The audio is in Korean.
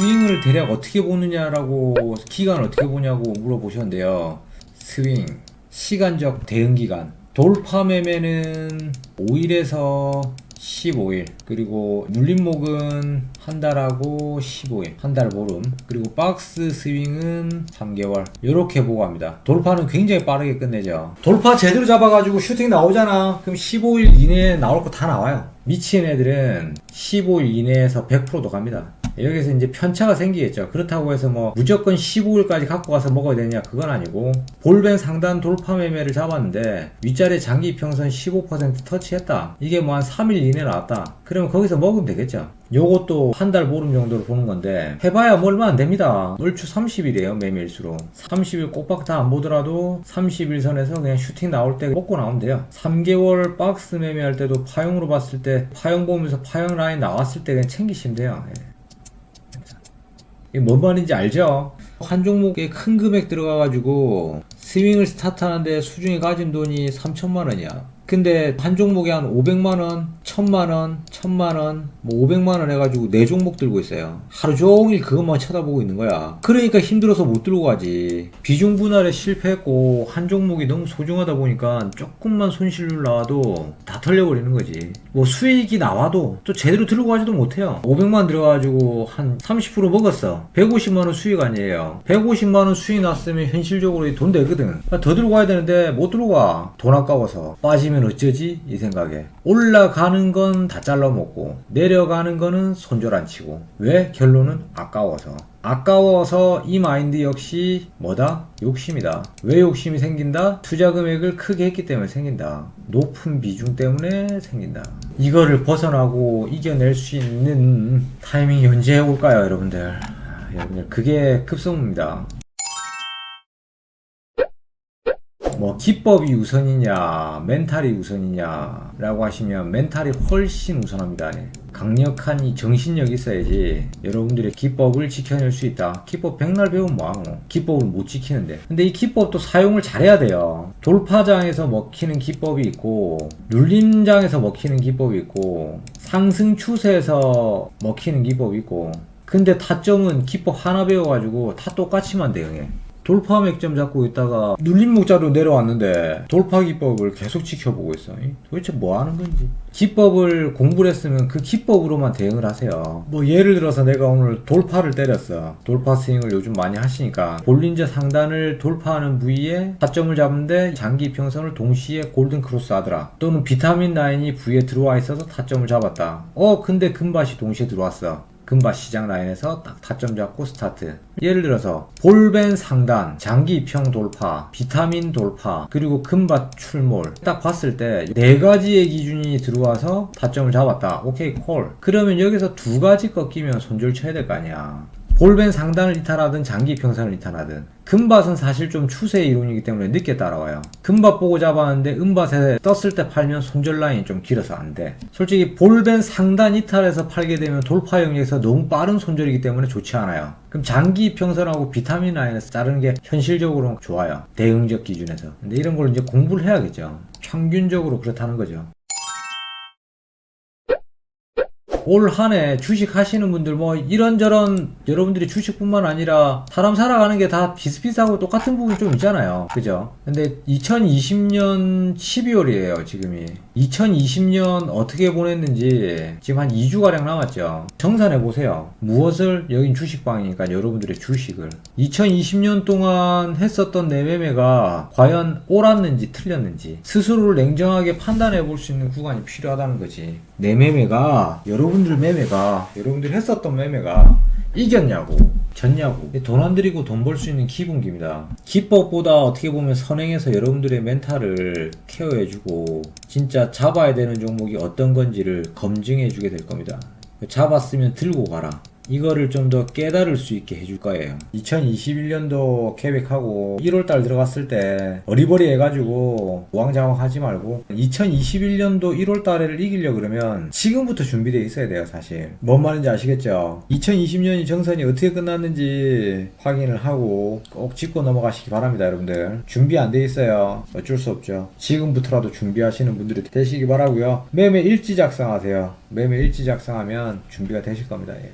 스윙을 대략 어떻게 보느냐라고 기간을 어떻게 보냐고 물어보셨는데요. 스윙 시간적 대응 기간. 돌파 매매는 5일에서 15일 그리고 눌림목은 한 달하고 15일 한 달 보름. 그리고 박스 스윙은 3개월. 이렇게 보고 합니다. 돌파는 굉장히 빠르게 끝내죠. 돌파 제대로 잡아가지고 슈팅 나오잖아. 그럼 15일 이내에 나올 거 다 나와요. 미친 애들은 15일 이내에서 100%도 갑니다 여기서 이제 편차가 생기겠죠. 그렇다고 해서 뭐 무조건 15일까지 갖고 가서 먹어야 되냐 그건 아니고 볼벤 상단 돌파 매매를 잡았는데 윗자리 장기 평선 15% 터치했다. 이게 뭐 한 3일 이내 나왔다. 그러면 거기서 먹으면 되겠죠. 요것도 한 달 보름 정도로 보는 건데 해봐야 뭐 얼마 안 됩니다. 얼추 30일이에요 매매일수록 30일 꼬박 다 안 보더라도 30일 선에서 그냥 슈팅 나올 때 먹고 나오면 돼요. 3개월 박스 매매할 때도 파형으로 봤을 때 파형 보면서 파형 라인 나왔을 때 그냥 챙기시면 돼요. 예. 이게 뭔 말인지 알죠? 한 종목에 큰 금액 들어가가지고 스윙을 스타트하는데 수중에 가진 돈이 3천만 원이야. 근데 한 종목에 한 500만 원, 1000만 원, 1000만 원, 뭐 500만 원 해가지고 네 종목 들고 있어요. 하루 종일 그것만 쳐다보고 있는 거야. 그러니까 힘들어서 못 들고 가지. 비중 분할에 실패했고 한 종목이 너무 소중하다 보니까 조금만 손실률 나와도 다 털려버리는 거지. 뭐 수익이 나와도 또 제대로 들고 가지도 못해요. 500만 들어가가지고 한 30% 먹었어. 150만 원 수익 아니에요. 150만 원 수익 났으면 현실적으로 돈 되거든. 더 들고 가야 되는데 못 들고 가. 돈 아까워서. 빠지면 어쩌지? 이 생각에. 올라가는 건 다 잘라먹고 내려가는 거는 손절 안 치고. 왜? 결론은 아까워서. 아까워서 이 마인드 역시 뭐다? 욕심이다. 왜 욕심이 생긴다? 투자 금액을 크게 했기 때문에 생긴다. 높은 비중 때문에 생긴다. 이거를 벗어나고 이겨낼 수 있는 타이밍이 언제 올까요, 여러분들? 아, 여러분들, 그게 급선무입니다. 뭐 기법이 우선이냐 멘탈이 우선이냐 라고 하시면 멘탈이 훨씬 우선합니다. 예. 강력한 이 정신력이 있어야지 여러분들의 기법을 지켜낼 수 있다. 기법 백날 배우면 뭐하고 기법을 못 지키는데. 근데 이 기법도 사용을 잘해야 돼요. 돌파장에서 먹히는 기법이 있고 눌림장에서 먹히는 기법이 있고 상승 추세에서 먹히는 기법이 있고. 근데 타점은 기법 하나 배워가지고 다 똑같이만 대응해 돌파 맥점 잡고 있다가 눌림목자로 내려왔는데 돌파 기법을 계속 지켜보고 있어. 이 도대체 뭐 하는 건지. 기법을 공부를 했으면 그 기법으로만 대응을 하세요. 뭐 예를 들어서 내가 오늘 돌파를 때렸어. 돌파 스윙을 요즘 많이 하시니까 볼린저 상단을 돌파하는 부위에 타점을 잡는데 장기 평선을 동시에 골든 크로스 하더라. 또는 비타민 라인이 부위에 들어와 있어서 타점을 잡았다. 어 근데 금밭이 동시에 들어왔어. 금밭 시장 라인에서 딱 타점 잡고 스타트. 예를 들어서 볼벤 상단, 장기평 돌파, 비타민 돌파, 그리고 금밭 출몰. 딱 봤을 때 네 가지의 기준이 들어와서 타점을 잡았다. 오케이 콜. 그러면 여기서 두 가지 꺾이면 손절 쳐야 될 거 아니야. 볼벤 상단을 이탈하든 장기 평선을 이탈하든 금밭은 사실 좀 추세 이론이기 때문에 늦게 따라와요. 금밭 보고 잡았는데 은밭에 떴을 때 팔면 손절 라인이 좀 길어서 안 돼. 솔직히 볼벤 상단 이탈해서 팔게 되면 돌파 영역에서 너무 빠른 손절이기 때문에 좋지 않아요. 그럼 장기 평선하고 비타민 라인에서 자르는 게 현실적으로 좋아요. 대응적 기준에서. 근데 이런 걸 이제 공부를 해야겠죠. 평균적으로 그렇다는 거죠. 올 한 해 주식 하시는 분들 뭐 이런저런 여러분들이 주식뿐만 아니라 사람 살아가는 게 다 비슷비슷하고 똑같은 부분이 좀 있잖아요. 그죠? 근데 2020년 12월이에요, 지금이. 2020년 어떻게 보냈는지 지금 한 2주가량 남았죠. 정산해 보세요. 무엇을 여긴 주식방이니까 여러분들의 주식을 2020년 동안 했었던 내 매매가 과연 옳았는지 틀렸는지 스스로를 냉정하게 판단해 볼 수 있는 구간이 필요하다는 거지. 내 매매가 여러분들 매매가 여러분들이 했었던 매매가 이겼냐고 졌냐고. 돈 안 들이고 돈 벌 수 있는 기본기입니다. 기법보다 어떻게 보면 선행해서 여러분들의 멘탈을 케어해주고 진짜 잡아야 되는 종목이 어떤 건지를 검증해주게 될 겁니다. 잡았으면 들고 가라 이거를 좀 더 깨달을 수 있게 해줄 거예요. 2021년도 계획하고 1월달 들어갔을 때 어리버리 해가지고 우왕좌왕 하지 말고 2021년도 1월달에를 이기려 그러면 지금부터 준비되어 있어야 돼요 사실. 뭔 말인지 아시겠죠? 2020년이 정선이 어떻게 끝났는지 확인을 하고 꼭 짚고 넘어가시기 바랍니다 여러분들. 준비 안 돼 있어요. 어쩔 수 없죠. 지금부터라도 준비하시는 분들이 되시기 바라고요. 매매 일지 작성하세요. 매매 일지 작성하면 준비가 되실 겁니다. 예.